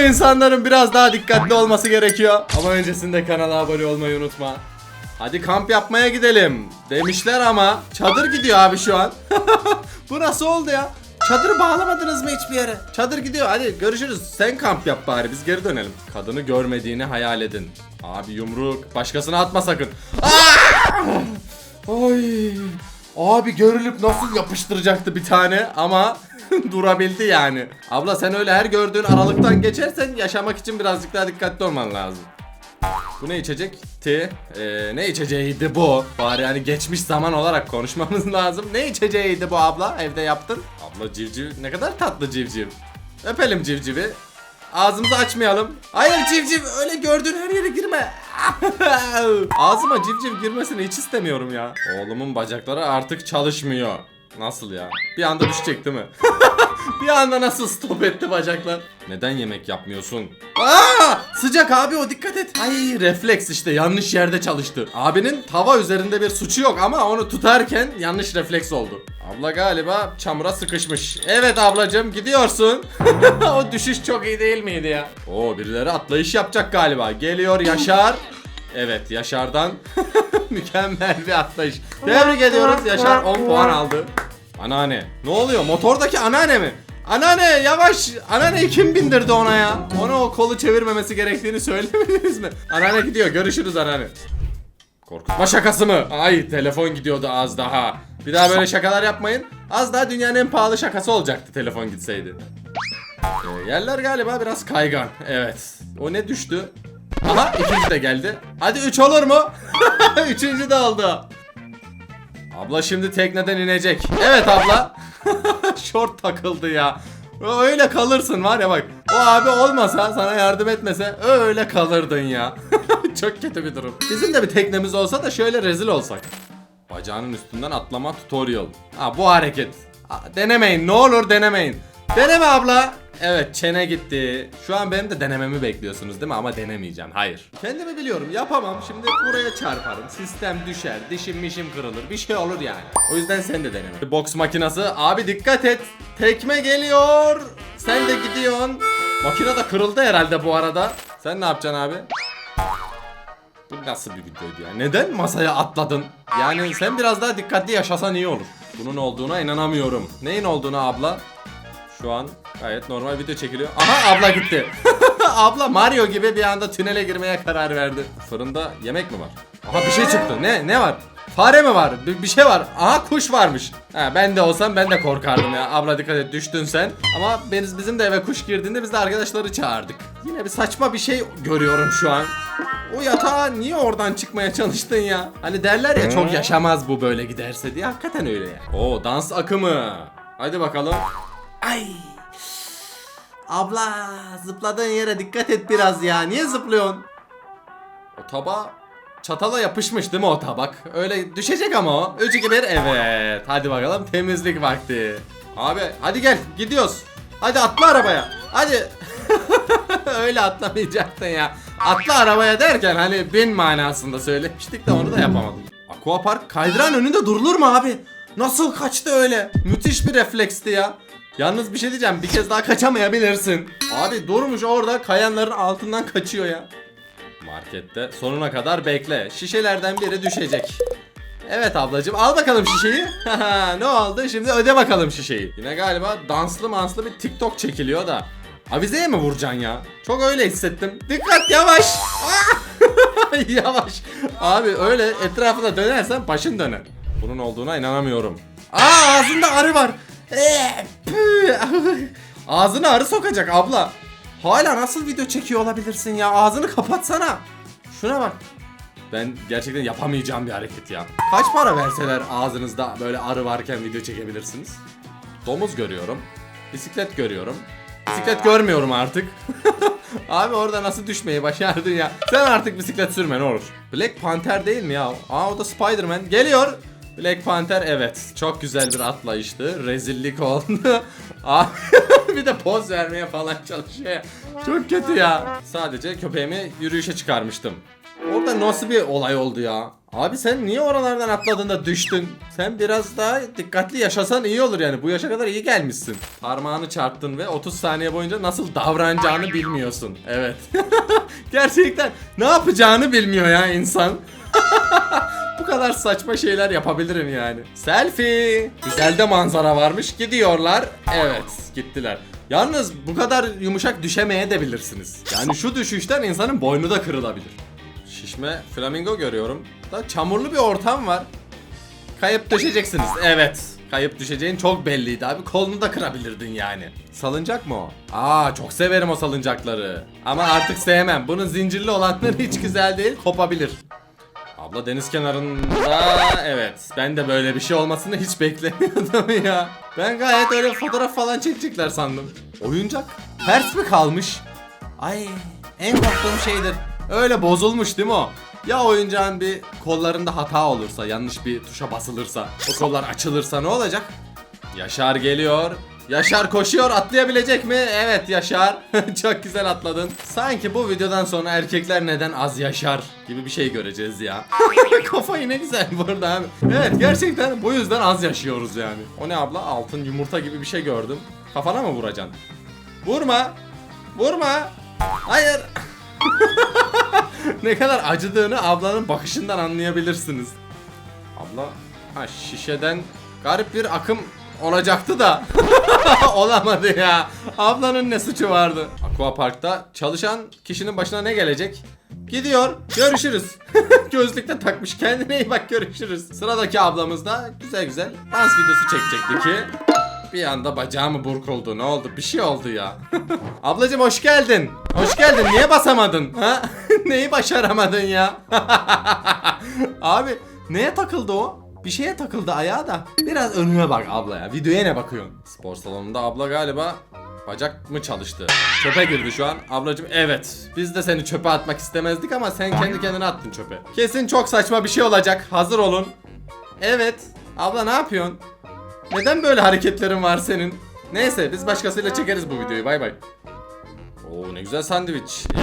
Bu insanların biraz daha dikkatli olması gerekiyor. Ama öncesinde kanala abone olmayı unutma. Hadi kamp yapmaya gidelim. Demişler ama çadır gidiyor abi şu an. Bu nasıl oldu ya? Çadırı bağlamadınız mı hiçbir yere? Çadır gidiyor hadi görüşürüz. Sen kamp yap bari biz geri dönelim. Kadını görmediğini hayal edin. Abi yumruk başkasına atma sakın. Ay. Abi görülüp nasıl yapıştıracaktı bir tane ama durabildi yani. Abla sen öyle her gördüğün aralıktan geçersen yaşamak için birazcık daha dikkatli olman lazım. Bu ne içecekti? Ee, ne içeceğiydi bu? Bari yani geçmiş zaman olarak konuşmamız lazım. Ne içeceğiydi bu abla? Evde yaptın. Abla civciv ne kadar tatlı civciv. Öpelim civcivi. Ağzımızı açmayalım. Hayır civciv öyle gördüğün her yere girme. Ağzıma civciv girmesini hiç istemiyorum ya. Oğlumun bacakları artık çalışmıyor. Nasıl ya? Bir anda düşecek değil mi? bir anda nasıl stop etti bacaklar? Neden yemek yapmıyorsun? Aa! Sıcak abi o dikkat et. Ay refleks işte yanlış yerde çalıştı. Abinin tava üzerinde bir suçu yok ama onu tutarken yanlış refleks oldu. Abla galiba çamura sıkışmış. Evet ablacığım gidiyorsun. o düşüş çok iyi değil miydi ya? Oo birileri atlayış yapacak galiba. Geliyor Yaşar. Evet Yaşar'dan mükemmel bir atlayış. Tebrik ediyoruz Yaşar 10 puan aldı. Anneanne. Ne oluyor? Motordaki anneanne mi? Anneanne yavaş. Anneanneyi kim bindirdi ona ya? Ona o kolu çevirmemesi gerektiğini söylemediniz mi? Anneanne gidiyor. Görüşürüz anneanne. Korkutma şakası mı? Ay telefon gidiyordu az daha. Bir daha böyle şakalar yapmayın. Az daha dünyanın en pahalı şakası olacaktı telefon gitseydi. Ee, yerler galiba biraz kaygan. Evet. O ne düştü? Aha ikinci de geldi. Hadi üç olur mu? Üçüncü de oldu. Abla şimdi tekneden inecek. Evet abla. Short takıldı ya. Öyle kalırsın var ya bak. O abi olmasa sana yardım etmese öyle kalırdın ya. Çok kötü bir durum. Bizim de bir teknemiz olsa da şöyle rezil olsak. Bacağının üstünden atlama tutorial. Ha bu hareket. Ha, denemeyin ne olur denemeyin. Deneme abla. Evet çene gitti. Şu an benim de denememi bekliyorsunuz değil mi? Ama denemeyeceğim. Hayır. Kendimi biliyorum. Yapamam. Şimdi buraya çarparım. Sistem düşer. Dişim mişim kırılır. Bir şey olur yani. O yüzden sen de deneme. Boks makinası. Abi dikkat et. Tekme geliyor. Sen de gidiyorsun. Makine de kırıldı herhalde bu arada. Sen ne yapacaksın abi? Bu nasıl bir videoydu ya? Neden masaya atladın? Yani sen biraz daha dikkatli yaşasan iyi olur. Bunun olduğuna inanamıyorum. Neyin olduğuna abla? Şu an gayet normal video çekiliyor. Aha abla gitti. abla Mario gibi bir anda tünele girmeye karar verdi. Fırında yemek mi var? Aha bir şey çıktı. Ne? Ne var? Fare mi var? Bir, bir şey var. Aha kuş varmış. Ha, ben de olsam ben de korkardım ya. Abla dikkat et düştün sen. Ama biz, bizim de eve kuş girdiğinde biz de arkadaşları çağırdık. Yine bir saçma bir şey görüyorum şu an. O yatağa niye oradan çıkmaya çalıştın ya? Hani derler ya çok yaşamaz bu böyle giderse diye. Hakikaten öyle ya. Oo dans akımı. Hadi bakalım. Ay. Abla zıpladığın yere dikkat et biraz ya. Niye zıplıyorsun? O tabağa çatala yapışmış değil mi o tabak? Öyle düşecek ama o. 3 2 1 evet. Hadi bakalım temizlik vakti. Abi hadi gel gidiyoruz. Hadi atla arabaya. Hadi. Öyle atlamayacaktın ya. Atla arabaya derken hani bin manasında söylemiştik de onu da yapamadım. Aquapark kaydıran önünde durulur mu abi? Nasıl kaçtı öyle? Müthiş bir refleksti ya. Yalnız bir şey diyeceğim bir kez daha kaçamayabilirsin. Abi durmuş orada kayanların altından kaçıyor ya. Markette sonuna kadar bekle. Şişelerden biri düşecek. Evet ablacığım al bakalım şişeyi. ne oldu? Şimdi öde bakalım şişeyi. Yine galiba danslı manslı bir TikTok çekiliyor da. Avizeye mi vuracaksın ya? Çok öyle hissettim. Dikkat yavaş. yavaş. Abi öyle etrafına dönersen başın döner. Bunun olduğuna inanamıyorum. Aa ağzında arı var. Püh. Ağzına arı sokacak abla. Hala nasıl video çekiyor olabilirsin ya? Ağzını kapatsana. Şuna bak. Ben gerçekten yapamayacağım bir hareket ya. Kaç para verseler ağzınızda böyle arı varken video çekebilirsiniz? Domuz görüyorum. Bisiklet görüyorum. Bisiklet görmüyorum artık. Abi orada nasıl düşmeyi başardın ya? Sen artık bisiklet sürme ne olur. Black Panther değil mi ya? Aa o da Spider-Man. Geliyor. Black Panther evet. Çok güzel bir atlayıştı. Rezillik oldu. Abi bir de poz vermeye falan çalışıyor. Çok kötü ya. Sadece köpeğimi yürüyüşe çıkarmıştım. Orada nasıl bir olay oldu ya? Abi sen niye oralardan atladın da düştün? Sen biraz daha dikkatli yaşasan iyi olur yani. Bu yaşa kadar iyi gelmişsin. Parmağını çarptın ve 30 saniye boyunca nasıl davranacağını bilmiyorsun. Evet. Gerçekten ne yapacağını bilmiyor ya insan. Bu kadar saçma şeyler yapabilirim yani. Selfie. Güzel de manzara varmış. Gidiyorlar. Evet, gittiler. Yalnız bu kadar yumuşak düşemeye de bilirsiniz. Yani şu düşüşten insanın boynu da kırılabilir. Şişme flamingo görüyorum. Da çamurlu bir ortam var. Kayıp düşeceksiniz. Evet. Kayıp düşeceğin çok belliydi abi. Kolunu da kırabilirdin yani. Salıncak mı o? Aa çok severim o salıncakları. Ama artık sevmem. Bunun zincirli olanları hiç güzel değil. Kopabilir. Abla deniz kenarında evet ben de böyle bir şey olmasını hiç beklemiyordum ya. Ben gayet öyle fotoğraf falan çekecekler sandım. Oyuncak ters mi kalmış? Ay en korktuğum şeydir. Öyle bozulmuş değil mi o? Ya oyuncağın bir kollarında hata olursa, yanlış bir tuşa basılırsa, o kollar açılırsa ne olacak? Yaşar geliyor. Yaşar koşuyor atlayabilecek mi? Evet Yaşar. Çok güzel atladın. Sanki bu videodan sonra erkekler neden az yaşar gibi bir şey göreceğiz ya. Kafayı ne güzel burada abi. Evet gerçekten bu yüzden az yaşıyoruz yani. O ne abla? Altın yumurta gibi bir şey gördüm. Kafana mı vuracaksın? Vurma. Vurma. Hayır. ne kadar acıdığını ablanın bakışından anlayabilirsiniz. Abla ha şişeden garip bir akım olacaktı da olamadı ya. Ablanın ne suçu vardı? Aqua Park'ta çalışan kişinin başına ne gelecek? Gidiyor. Görüşürüz. Gözlükte takmış. Kendine iyi bak görüşürüz. Sıradaki ablamız da güzel güzel dans videosu çekecekti ki bir anda bacağı mı burkuldu ne oldu bir şey oldu ya Ablacım hoş geldin Hoş geldin niye basamadın ha? Neyi başaramadın ya Abi neye takıldı o bir şeye takıldı ayağı da Biraz önüne bak abla ya videoya ne bakıyorsun Spor salonunda abla galiba Bacak mı çalıştı? Çöpe girdi şu an. Ablacım evet. Biz de seni çöpe atmak istemezdik ama sen kendi kendine attın çöpe. Kesin çok saçma bir şey olacak. Hazır olun. Evet. Abla ne yapıyorsun? Neden böyle hareketlerin var senin? Neyse biz başkasıyla çekeriz bu videoyu. Bay bay. Oo ne güzel sandviç.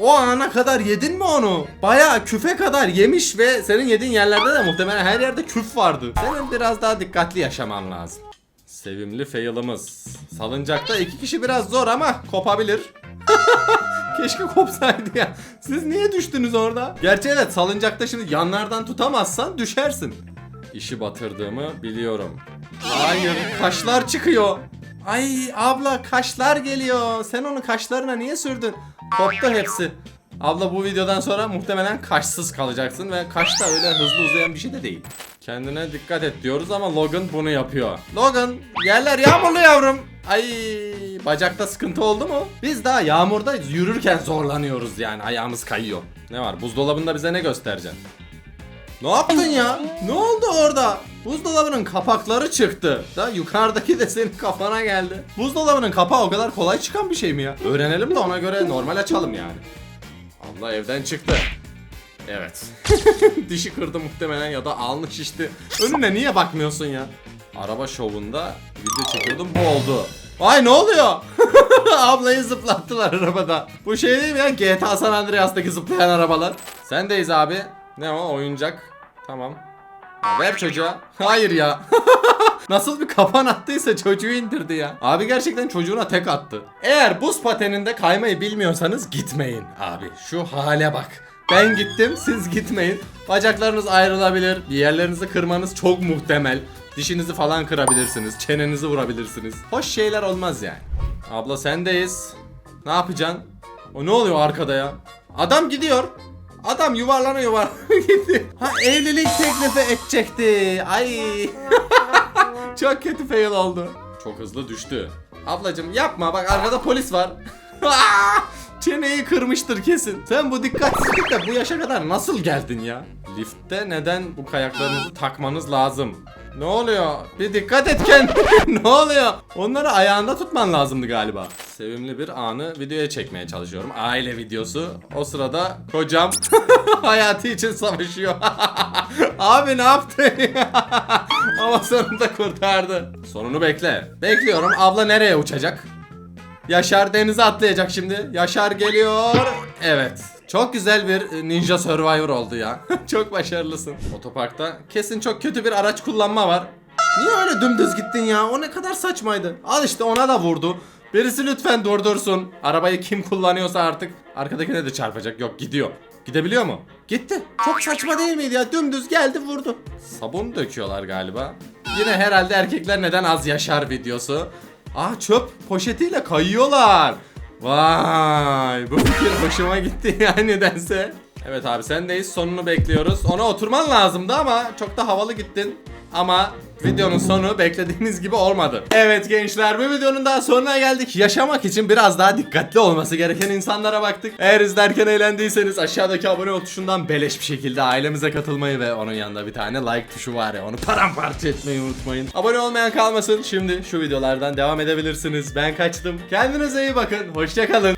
O ana kadar yedin mi onu? Bayağı küfe kadar yemiş ve senin yediğin yerlerde de muhtemelen her yerde küf vardı. Senin biraz daha dikkatli yaşaman lazım. Sevimli fail'ımız. Salıncakta iki kişi biraz zor ama kopabilir. Keşke kopsaydı ya. Siz niye düştünüz orada? Gerçi evet salıncakta şimdi yanlardan tutamazsan düşersin. İşi batırdığımı biliyorum. Hayır kaşlar çıkıyor. Ay abla kaşlar geliyor. Sen onu kaşlarına niye sürdün? Koptu hepsi. Abla bu videodan sonra muhtemelen kaşsız kalacaksın ve kaş da öyle hızlı uzayan bir şey de değil. Kendine dikkat et diyoruz ama Logan bunu yapıyor. Logan yerler yağmurlu yavrum. Ay bacakta sıkıntı oldu mu? Biz daha yağmurda yürürken zorlanıyoruz yani ayağımız kayıyor. Ne var buzdolabında bize ne göstereceksin? Ne yaptın ya? Ne oldu orada? Buzdolabının kapakları çıktı. Da yukarıdaki de senin kafana geldi. Buzdolabının kapağı o kadar kolay çıkan bir şey mi ya? Öğrenelim de ona göre normal açalım yani. Allah evden çıktı. Evet. Dişi kırdı muhtemelen ya da alnı şişti. Önüne niye bakmıyorsun ya? Araba şovunda video çekiyordum bu oldu. Ay ne oluyor? Ablayı zıplattılar arabada. Bu şey değil mi ya GTA San Andreas'taki zıplayan arabalar. Sendeyiz abi. Ne o oyuncak? Tamam. Ha, ver çocuğa. Hayır ya. Nasıl bir kafan attıysa çocuğu indirdi ya. Abi gerçekten çocuğuna tek attı. Eğer buz pateninde kaymayı bilmiyorsanız gitmeyin abi. Şu hale bak. Ben gittim siz gitmeyin. Bacaklarınız ayrılabilir. Bir yerlerinizi kırmanız çok muhtemel. Dişinizi falan kırabilirsiniz. Çenenizi vurabilirsiniz. Hoş şeyler olmaz yani. Abla sendeyiz. Ne yapacaksın? O ne oluyor arkada ya? Adam gidiyor. Adam yuvarlana yuvarlana gitti. Ha evlilik teklifi edecekti. Ay. Çok kötü fail oldu. Çok hızlı düştü. Ablacım yapma bak arkada polis var. Çeneyi kırmıştır kesin. Sen bu dikkatsizlikle bu yaşa kadar nasıl geldin ya? Liftte neden bu kayaklarınızı takmanız lazım? Ne oluyor? Bir dikkat et kendine. ne oluyor? Onları ayağında tutman lazımdı galiba. Sevimli bir anı videoya çekmeye çalışıyorum. Aile videosu. O sırada kocam hayatı için savaşıyor. Abi ne yaptın ya? Ama sonunda kurtardı. Sonunu bekle. Bekliyorum. Abla nereye uçacak? Yaşar denize atlayacak şimdi. Yaşar geliyor. Evet. Çok güzel bir e, Ninja Survivor oldu ya. çok başarılısın. Otoparkta kesin çok kötü bir araç kullanma var. Niye öyle dümdüz gittin ya? O ne kadar saçmaydı. Al işte ona da vurdu. Birisi lütfen durdursun. Arabayı kim kullanıyorsa artık arkadakine de çarpacak. Yok gidiyor. Gidebiliyor mu? Gitti. Çok saçma değil miydi ya? Dümdüz geldi vurdu. Sabun döküyorlar galiba. Yine herhalde erkekler neden az yaşar videosu. Ah çöp poşetiyle kayıyorlar. Vay bu fikir hoşuma gitti ya nedense. Evet abi sendeyiz sonunu bekliyoruz. Ona oturman lazımdı ama çok da havalı gittin. Ama videonun sonu beklediğimiz gibi olmadı. Evet gençler bu videonun daha sonuna geldik. Yaşamak için biraz daha dikkatli olması gereken insanlara baktık. Eğer izlerken eğlendiyseniz aşağıdaki abone ol tuşundan beleş bir şekilde ailemize katılmayı ve onun yanında bir tane like tuşu var ya onu paramparça etmeyi unutmayın. Abone olmayan kalmasın. Şimdi şu videolardan devam edebilirsiniz. Ben kaçtım. Kendinize iyi bakın. Hoşçakalın.